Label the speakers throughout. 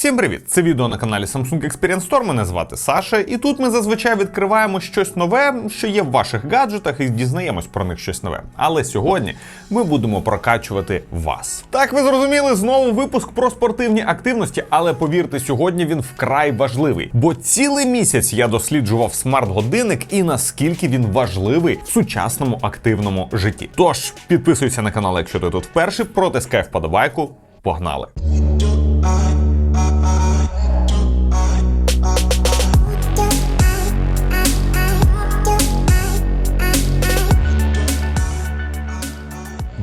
Speaker 1: Всім привіт! Це відео на каналі Samsung Experience Store. Мене звати Саша, і тут ми зазвичай відкриваємо щось нове, що є в ваших гаджетах, і дізнаємось про них щось нове. Але сьогодні ми будемо прокачувати вас. Так, ви зрозуміли, знову випуск про спортивні активності, але повірте, сьогодні він вкрай важливий, бо цілий місяць я досліджував смарт-годинник і наскільки він важливий в сучасному активному житті. Тож підписуйся на канал, якщо ти тут вперше, протискай вподобайку. Погнали!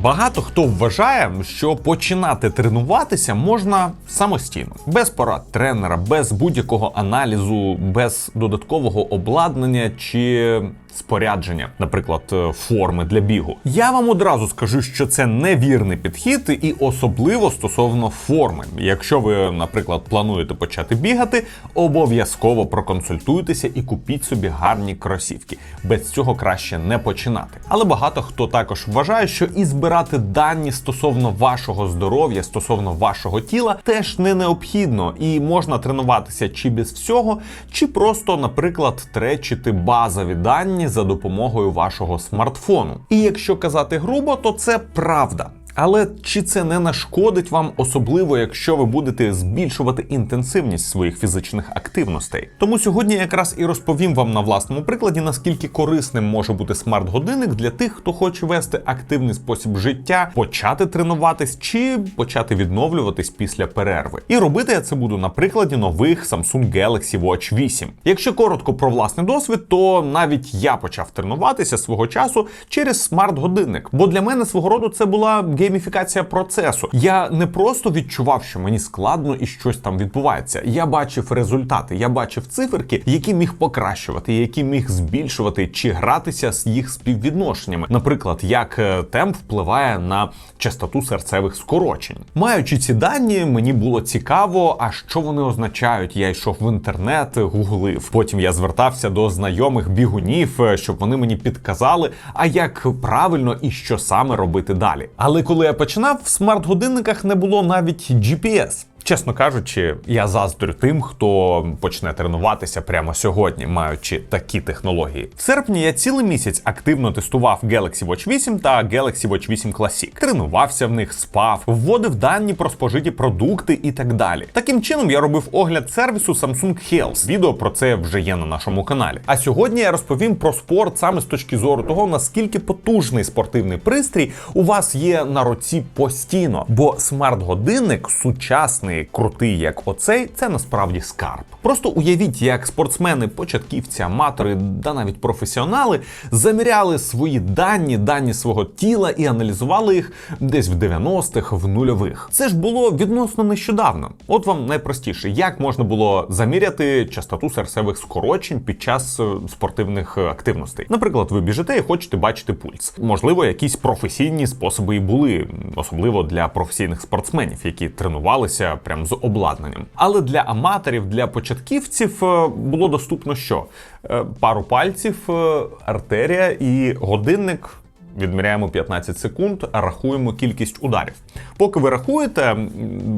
Speaker 1: Багато хто вважає, що починати тренуватися можна самостійно, без порад тренера, без будь-якого аналізу, без додаткового обладнання чи спорядження, наприклад, е, форми для бігу. Я вам одразу скажу, що це невірний підхід, і особливо стосовно форми. Якщо ви, наприклад, плануєте почати бігати, обов'язково проконсультуйтеся і купіть собі гарні кросівки. Без цього краще не починати. Але багато хто також вважає, що і збирати дані стосовно вашого здоров'я, стосовно вашого тіла, теж не необхідно, і можна тренуватися чи без всього, чи просто, наприклад, тречити базові дані за допомогою вашого смартфону. І якщо казати грубо, то це правда. Але чи це не нашкодить вам, особливо якщо ви будете збільшувати інтенсивність своїх фізичних активностей? Тому сьогодні якраз і розповім вам на власному прикладі, наскільки корисним може бути смарт-годинник для тих, хто хоче вести активний спосіб життя, почати тренуватись чи почати відновлюватись після перерви. І робити я це буду на прикладі нових Samsung Galaxy Watch 8. Якщо коротко про власний досвід, то навіть я почав тренуватися свого часу через смарт-годинник, бо для мене свого роду це була гейміфікація процесу. Я не просто відчував, що мені складно і щось там відбувається. Я бачив результати, я бачив циферки, які міг покращувати, які міг збільшувати чи гратися з їх співвідношеннями. Наприклад, як е, темп впливає на частоту серцевих скорочень. Маючи ці дані, мені було цікаво, а що вони означають. Я йшов в інтернет, гуглив. Потім я звертався до знайомих бігунів, е, щоб вони мені підказали, а як правильно і що саме робити далі. Але коли я починав, в смарт-годинниках не було навіть GPS. Чесно кажучи, я заздрю тим, хто почне тренуватися прямо сьогодні, маючи такі технології. В серпні я цілий місяць активно тестував Galaxy Watch 8 та Galaxy Watch 8 Classic. Тренувався в них, спав, вводив дані про спожиті продукти і так далі. Таким чином я робив огляд сервісу Samsung Health. Відео про це вже є на нашому каналі. А сьогодні я розповім про спорт саме з точки зору того, наскільки потужний спортивний пристрій у вас є на руці постійно, бо смарт-годинник сучасний крутий, як оцей, це насправді скарб. Просто уявіть, як спортсмени, початківці, аматори та навіть професіонали заміряли свої дані, дані свого тіла і аналізували їх десь в 90-х, в нульових. Це ж було відносно нещодавно. От вам найпростіше, як можна було заміряти частоту серцевих скорочень під час е, спортивних е, активностей. Наприклад, ви біжите і хочете бачити пульс. Можливо, якісь професійні способи і були, особливо для професійних спортсменів, які тренувалися прям з обладнанням. Але для аматорів, для початківців е, було доступно що? Е, Пару пальців, е, артерія і годинник. Відміряємо 15 секунд, рахуємо кількість ударів. Поки ви рахуєте,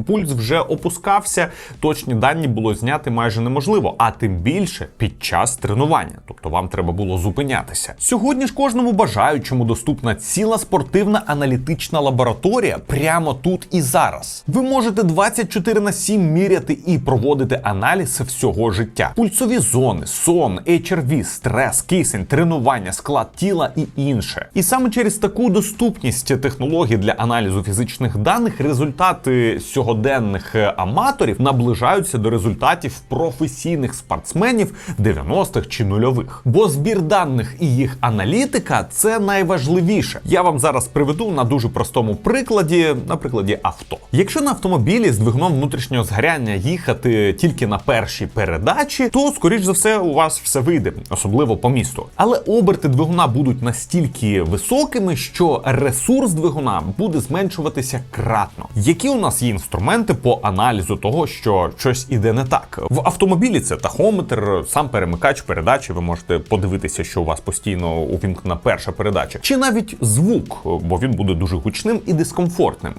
Speaker 1: пульс вже опускався, точні дані було зняти майже неможливо, а тим більше під час тренування. Тобто вам треба було зупинятися. Сьогодні ж кожному бажаючому доступна ціла спортивна аналітична лабораторія прямо тут і зараз. Ви можете 24 на 7 міряти і проводити аналіз всього життя: пульсові зони, сон, HRV, стрес, кисень, тренування, склад тіла і інше. І саме через таку доступність технологій для аналізу фізичних даних результати сьогоденних е, аматорів наближаються до результатів професійних спортсменів 90-х чи нульових. Бо збір даних і їх аналітика це найважливіше. Я вам зараз приведу на дуже простому прикладі, на прикладі авто. Якщо на автомобілі з двигуном внутрішнього згоряння їхати тільки на першій передачі, то скоріш за все у вас все вийде, особливо по місту. Але оберти двигуна будуть настільки високими, що ресурс двигуна буде зменшуватися кратно. Які у нас є інструменти по аналізу того, що щось іде не так? В автомобілі це тахометр, сам перемикач передачі. Ви можете подивитися, що у вас постійно увімкнена перша передача, чи навіть звук, бо він буде дуже гучним і дискомфортним.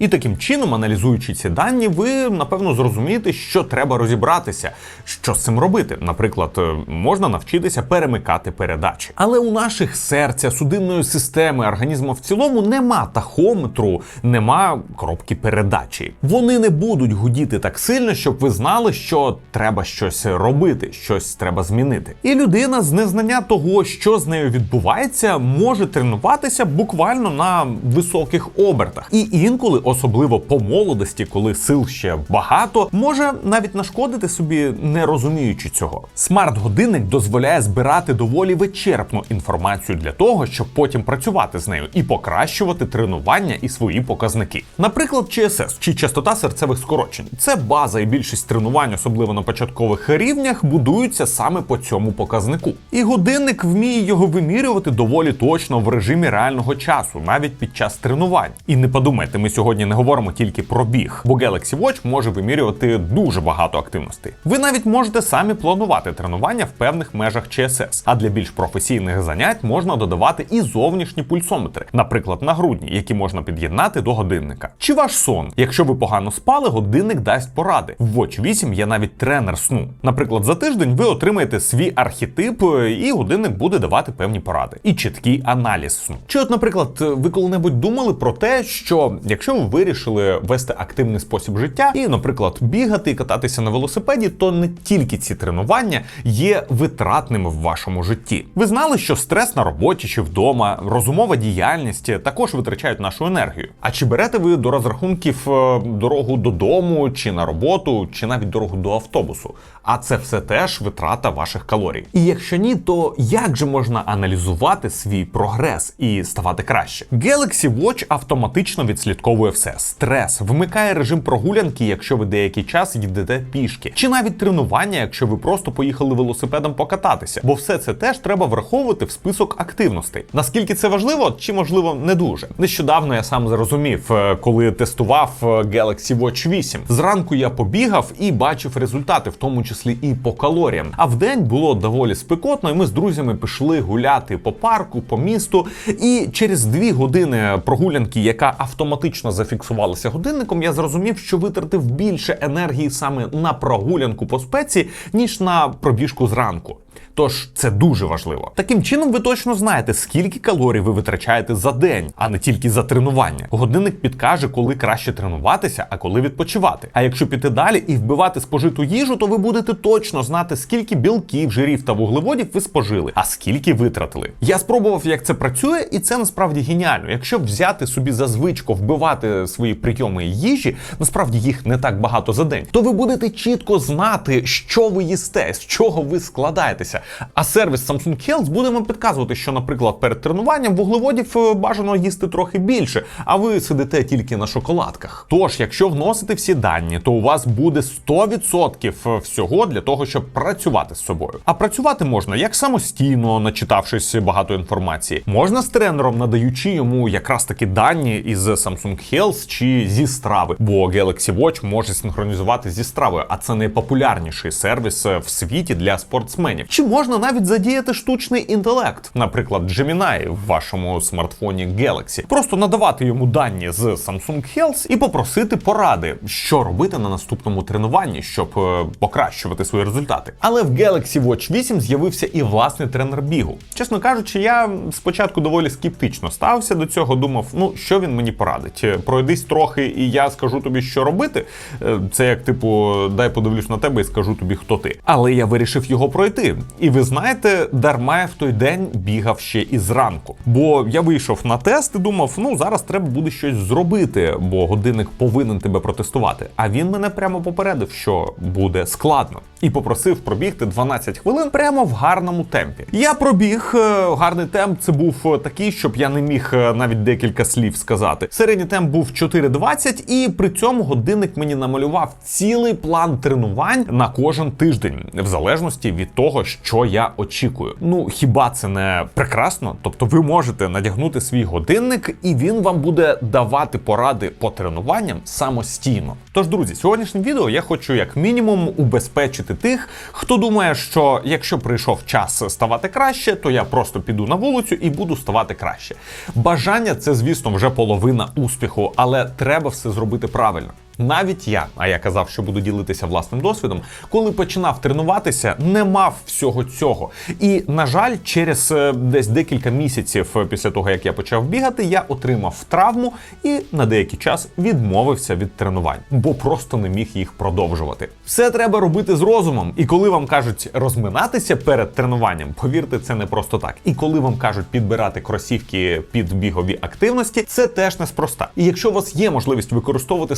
Speaker 1: І таким чином, аналізуючи ці дані, ви напевно зрозумієте, що треба розібратися, що з цим робити. Наприклад, е, можна навчитися перемикати передачі. Але у наших серця, судинної системи, організму в цілому нема тахометру, нема коробки передачі. Вони не будуть гудіти так сильно, щоб ви знали, що треба щось робити, щось треба змінити. І людина з незнання того, що з нею відбувається, може тренуватися буквально на високих обертах. І інколи, особливо по молодості, коли сил ще багато, може навіть нашкодити собі, не розуміючи цього. Смарт-годинник дозволяє збирати доволі вичерпну інформацію для того, щоб потім працювати з нею і покращувати тренування і свої показники. Наприклад, ЧСС чи частота серцевих скорочень. Це база і більшість тренувань, особливо на початкових рівнях, будуються саме по цьому показнику. І годинник вміє його вимірювати доволі точно в режимі реального часу, навіть під час тренувань. І не подумайте, ми сьогодні не говоримо тільки про біг, бо Galaxy Watch може вимірювати дуже багато активностей. Ви навіть можете самі планувати тренування в певних межах ЧСС. А для більш професійних занять можна додавати і зовнішні пульсометри, наприклад, нагрудні, які можна під'єднати до годинника. Чи ваш сон? Якщо ви погано спали, годинник дасть поради. В Watch 8 є навіть тренер сну. Наприклад, за тиждень ви отримаєте свій архетип, і годинник буде давати певні поради. І чіткий аналіз сну. Чи, от, наприклад, ви коли-небудь думали про те, що якщо ви вирішили вести активний спосіб життя і, наприклад, бігати і кататися на велосипеді, то не тільки ці тренування є витратними в вашому житті. Ви знали, що стрес на роботі чи вдома, розумова діяльність також витрачають нашу енергію. А чи берете ви до розрахунків е, дорогу додому, чи на роботу, чи навіть дорогу до автобусу? А це все теж витрата ваших калорій. І якщо ні, то як же можна аналізувати свій прогрес і ставати краще? Galaxy Watch автоматично відслідковує все: стрес, вмикає режим прогулянки, якщо ви деякий час їдете пішки, чи навіть тренування, якщо ви просто поїхали велосипедом покататися. Бо все це теж треба враховувати в список активностей. Наскільки це важливо, чи можливо не дуже. Нещодавно я сам зрозумів, е, коли тестував е, Galaxy Watch 8. Зранку я побігав і бачив результати, в тому числі і по калоріям. А в день було доволі спекотно, і ми з друзями пішли гуляти по парку, по місту. І через дві години прогулянки, яка автоматично зафіксувалася годинником, я зрозумів, що витратив більше енергії саме на прогулянку по спеці, ніж на пробіжку зранку. Тож це дуже важливо. Таким чином, ви точно знаєте, скільки калорій ви витрачаєте за день, а не тільки за тренування. Годинник підкаже, коли краще тренуватися, а коли відпочивати. А якщо піти далі і вбивати спожиту їжу, то ви будете точно знати, скільки білків, жирів та вуглеводів ви спожили, а скільки витратили. Я спробував, як це працює, і це насправді геніально. Якщо взяти собі за звичку вбивати свої прийоми їжі, насправді їх не так багато за день, то ви будете чітко знати, що ви їсте, з чого ви складаєтеся. А сервіс Samsung Health буде вам підказувати, що, наприклад, перед тренуванням вуглеводів е, бажано їсти трохи більше, а ви сидите тільки на шоколадках. Тож, якщо вносити всі дані, то у вас буде 100% всього для того, щоб працювати з собою. А працювати можна як самостійно, начитавшись багато інформації, можна з тренером, надаючи йому якраз таки дані із Samsung Health чи зі страви, бо Galaxy Watch може синхронізувати зі стравою, а це найпопулярніший сервіс в світі для спортсменів. Чи можна навіть задіяти штучний інтелект, наприклад, Gemini в вашому смартфоні Galaxy, просто надавати йому дані з Samsung Health і попросити поради, що робити на наступному тренуванні, щоб е, покращувати свої результати. Але в Galaxy Watch 8 з'явився і власний тренер бігу. Чесно кажучи, я спочатку доволі скептично стався до цього. Думав, ну що він мені порадить? Е, Пройдись трохи, і я скажу тобі, що робити. Е, Це як типу, дай подивлюсь на тебе і скажу тобі, хто ти. Але я вирішив його пройти. І ви знаєте, дарма я в той день бігав ще і зранку. Бо я вийшов на тест і думав, ну зараз треба буде щось зробити, бо годинник повинен тебе протестувати. А він мене прямо попередив, що буде складно. І попросив пробігти 12 хвилин прямо в гарному темпі. Я пробіг е, гарний темп. Це був е, такий, щоб я не міг е, навіть декілька слів сказати. Середній темп був 4.20, і при цьому годинник мені намалював цілий план тренувань на кожен тиждень, в залежності від того, що що я очікую. Ну хіба це не прекрасно? Тобто, ви можете надягнути свій годинник, і він вам буде давати поради по тренуванням самостійно. Тож, друзі, сьогоднішнє відео я хочу як мінімум убезпечити тих, хто думає, що якщо прийшов час ставати краще, то я просто піду на вулицю і буду ставати краще. Бажання це, звісно, вже половина успіху, але треба все зробити правильно. Навіть я, а я казав, що буду ділитися власним досвідом, коли починав тренуватися, не мав всього цього. І на жаль, через е, десь декілька місяців е, після того, як я почав бігати, я отримав травму і на деякий час відмовився від тренувань, бо просто не міг їх продовжувати. Все треба робити з розумом. І коли вам кажуть розминатися перед тренуванням, повірте, це не просто так. І коли вам кажуть підбирати кросівки під бігові активності, це теж неспроста. І якщо у вас є можливість використовувати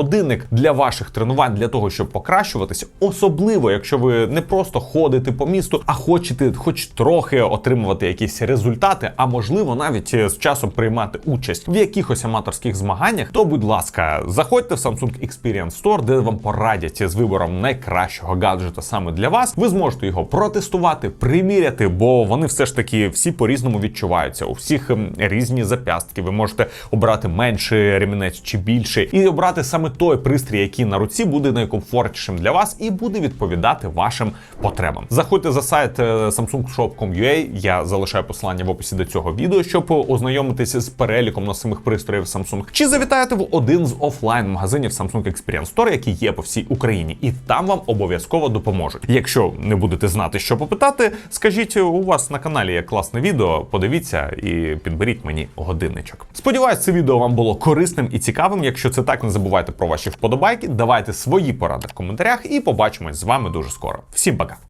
Speaker 1: смарт-годинник для ваших тренувань для того, щоб покращуватися, особливо якщо ви не просто ходите по місту, а хочете, хоч трохи отримувати якісь результати, а можливо навіть е, з часом приймати участь в якихось аматорських змаганнях, то будь ласка, заходьте в Samsung Experience Store, де вам порадять з вибором найкращого гаджета саме для вас. Ви зможете його протестувати, приміряти, бо вони все ж таки всі по-різному відчуваються. У всіх ем, різні зап'ястки. Ви можете обрати менший ремінець чи більший, і обрати саме той пристрій, який на руці буде найкомфортнішим для вас і буде відповідати вашим потребам. Заходьте за сайт е, samsungshop.com.ua, Я залишаю посилання в описі до цього відео, щоб ознайомитися з переліком носимих пристроїв Samsung. Чи завітаєте в один з офлайн магазинів Samsung Experience Store, які є по всій Україні, і там вам обов'язково допоможуть. Якщо не будете знати, що попитати, скажіть, у вас на каналі є класне відео. Подивіться і підберіть мені годинничок. Сподіваюсь, це відео вам було корисним і цікавим. Якщо це так, не забувайте про ваші вподобайки, давайте свої поради в коментарях і побачимось з вами дуже скоро. Всім пока!